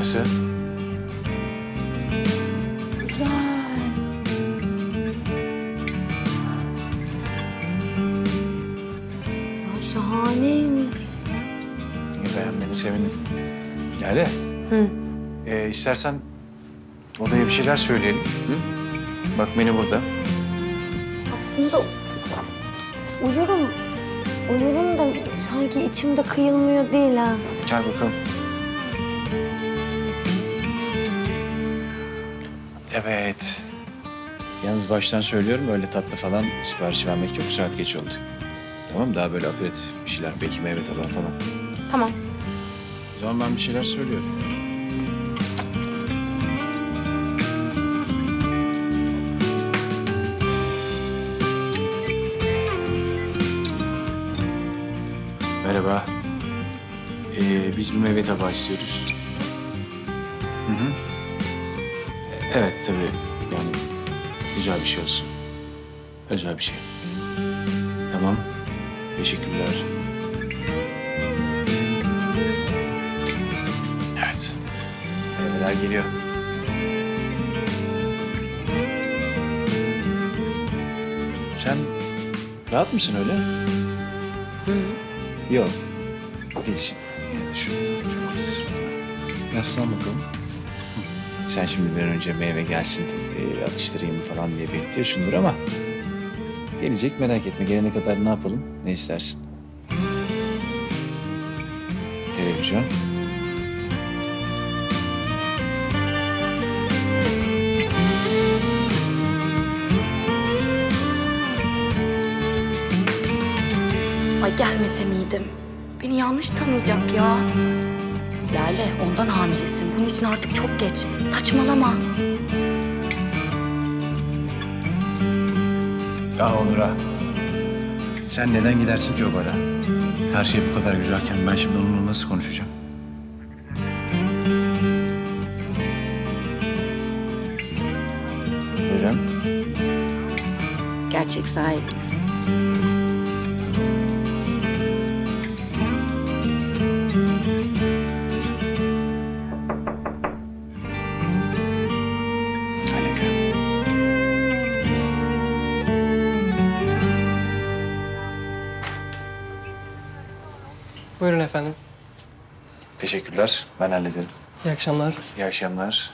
Nasıl? Güzel. Ya şahaneymiş. İyi beğenmeni sevindim. Lale. Hı. Ee, istersen odaya bir şeyler söyleyelim. Hı? Bak beni burada. Aslında uyurum. Uyurum da sanki içimde kıyılmıyor değil ha. Gel bakalım. Evet. Yalnız baştan söylüyorum öyle tatlı falan sipariş vermek yok. Saat geç oldu. Tamam daha böyle aperatif bir şeyler. Belki meyve tabağı falan. Tamam. O zaman ben bir şeyler söylüyorum. Merhaba. Ee, biz bir meyve tabağı istiyoruz. Hı hı. Evet tabii. Yani güzel bir şey olsun. Özel bir şey. Tamam. Teşekkürler. Evet. Meyveler geliyor. Sen rahat mısın öyle? Yok. Değilsin. Yani şu, şu sırtına. Yaslan bakalım. Sen şimdi bir önce meyve gelsin, e, atıştırayım falan diye bekliyorsundur ama... Gelecek merak etme. Gelene kadar ne yapalım? Ne istersin? Televizyon. Ay gelmese miydim? Beni yanlış tanıyacak ya. Lale ondan hamilesin. Bunun için artık çok geç. Saçmalama. Ya Onur'a. Sen neden gidersin ki o bara? Her şey bu kadar güzelken ben şimdi onunla nasıl konuşacağım? Neden? Gerçek sahibi. Teşekkürler. Ben hallederim. İyi akşamlar. İyi akşamlar.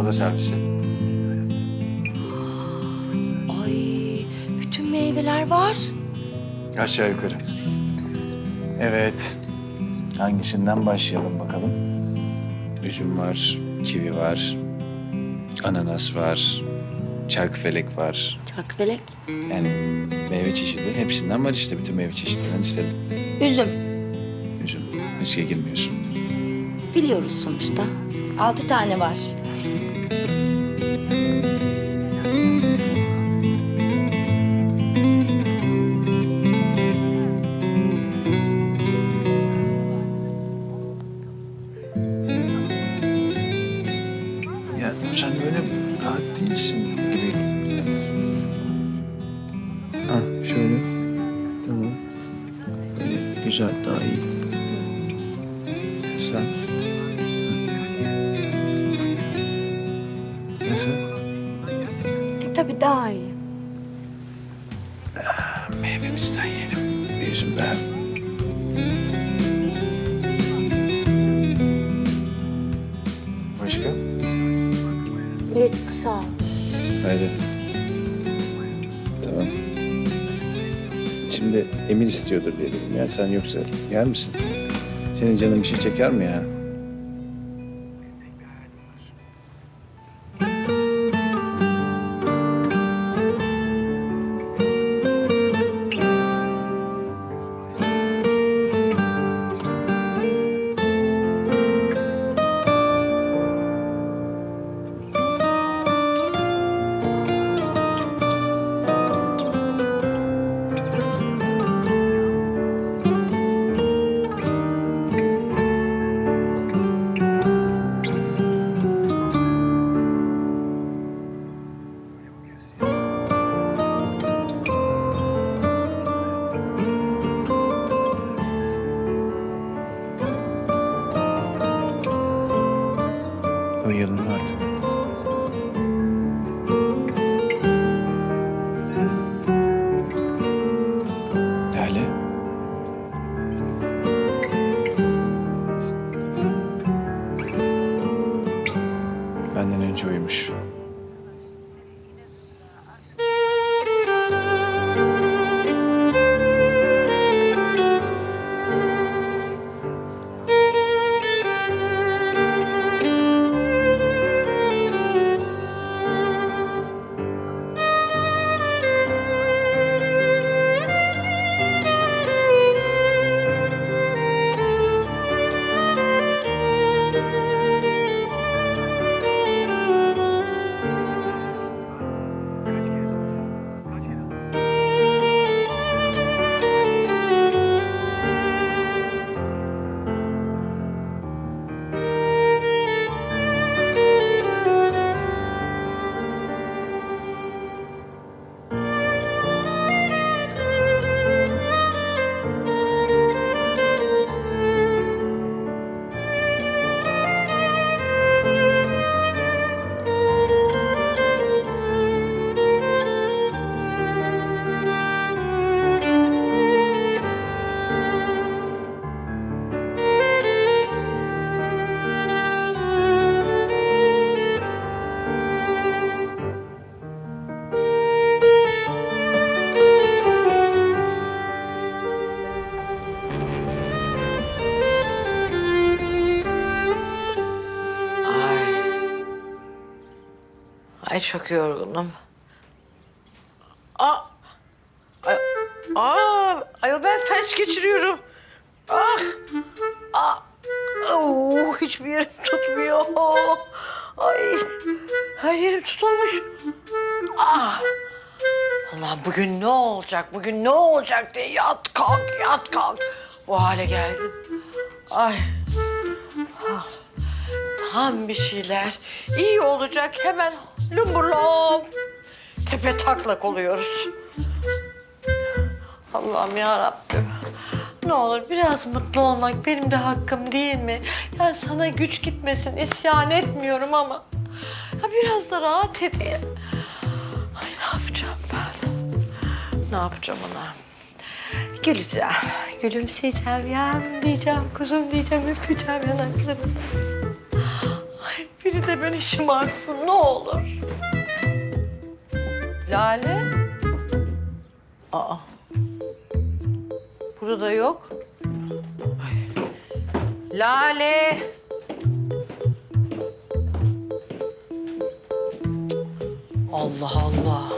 Oda servisi. Ay bütün meyveler var. Aşağı yukarı. Evet. Hangisinden başlayalım bakalım? Üzüm var, kivi var, ananas var, çarkıfelek var. Çarkıfelek. Yani meyve çeşidi. Hepsinden var işte. Bütün meyve çeşitlerinden istedim. Üzüm. Üzüm. Riske girmiyorsun. Biliyoruz sonuçta. Altı tane var. Nasıl? E tabii daha iyi. Meyvemizden yiyelim. Bir üzüm daha. Başka? Bilet sağ ol. Hayret. Tamam. Şimdi Emir istiyordur diye dedim ya. Sen yoksa yer misin? Senin canın bir şey çeker mi ya? Benden Ay çok yorgunum. Aa. Ay, aa, ayol ben felç geçiriyorum. Ah. Ah. Oo, hiçbir yerim tutmuyor. Ay. Her yerim tutulmuş. Ah. Allah bugün ne olacak? Bugün ne olacak diye yat kalk yat kalk. Bu hale geldim. Ay. Tam bir şeyler iyi olacak hemen lumburlop tepe taklak oluyoruz. Allah'ım ya Rabbim. Ne olur biraz mutlu olmak benim de hakkım değil mi? Yani sana güç gitmesin isyan etmiyorum ama ya biraz da rahat edeyim. Ay ne yapacağım ben? Ne yapacağım ona? Güleceğim, gülümseyeceğim, yavrum diyeceğim, kuzum diyeceğim, öpeceğim yanaklarını. Ay biri de beni şımartsın ne olur. Lale? Aa. Burada yok. Ay. Lale. Allah Allah.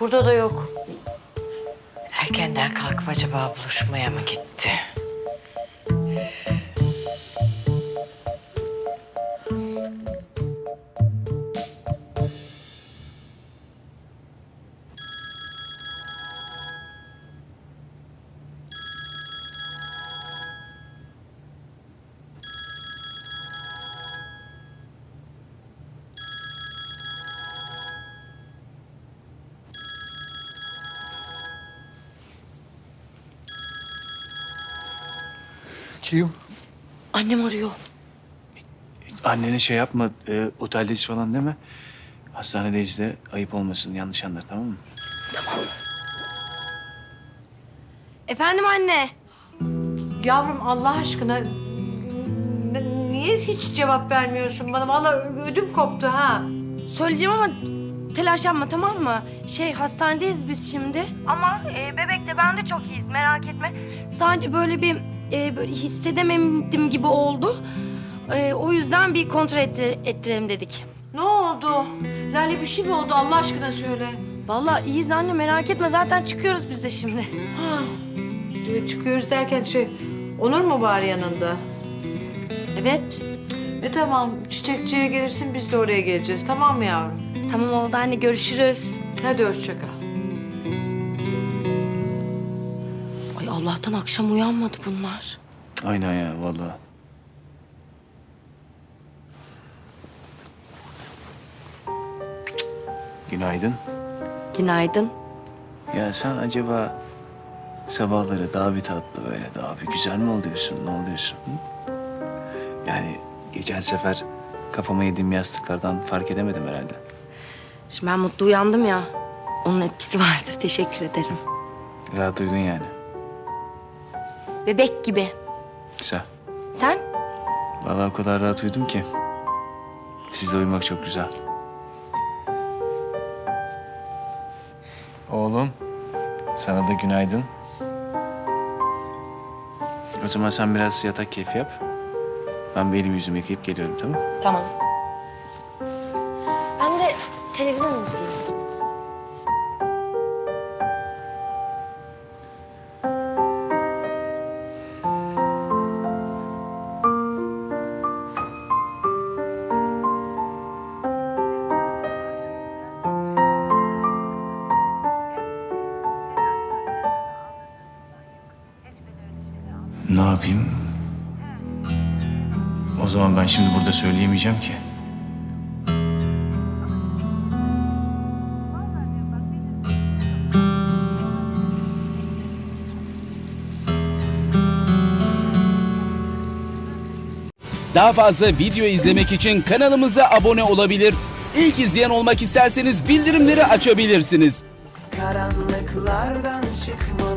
Burada da yok. Erkenden kalkıp acaba buluşmaya mı gitti? Kim? Annem arıyor. Annene şey yapma, e, oteldeyiz falan deme. Hastanedeyiz de ayıp olmasın, yanlış anlar tamam mı? Efendim anne. Yavrum Allah aşkına n- niye hiç cevap vermiyorsun bana? Vallahi ö- ödüm koptu ha. Söyleyeceğim ama telaş yapma tamam mı? Şey hastanedeyiz biz şimdi. Ama e, bebekle ben de çok iyiyiz merak etme. Sadece böyle bir e, böyle hissedemedim gibi oldu. E, o yüzden bir kontrol ettir, ettirelim dedik. Ne oldu? Lale bir şey mi oldu Allah aşkına söyle. Vallahi iyiyiz anne merak etme zaten çıkıyoruz biz de şimdi. Ha. Çıkıyoruz derken şey Onur mu var yanında? Evet. E tamam çiçekçiye gelirsin biz de oraya geleceğiz tamam mı yavrum? Tamam oldu anne görüşürüz. Hadi hoşça kal. Allah'tan akşam uyanmadı bunlar. Aynen ya vallahi. Günaydın. Günaydın. Ya sen acaba sabahları daha bir tatlı böyle daha bir güzel mi oluyorsun? Ne oluyorsun? hı? Yani Geçen sefer kafama yediğim yastıklardan fark edemedim herhalde. Şimdi ben mutlu uyandım ya. Onun etkisi vardır. Teşekkür ederim. Rahat uyudun yani. Bebek gibi. Güzel. Sen? Vallahi o kadar rahat uyudum ki. Sizle uyumak çok güzel. Oğlum, sana da günaydın. O zaman sen biraz yatak keyfi yap. Ben bir elimi yüzümü yıkayıp geliyorum tamam mı? Tamam. Ben de televizyon izleyeyim. Zaman ben şimdi burada söyleyemeyeceğim ki. Daha fazla video izlemek için kanalımıza abone olabilir. İlk izleyen olmak isterseniz bildirimleri açabilirsiniz. karanlıklardan çıkmalı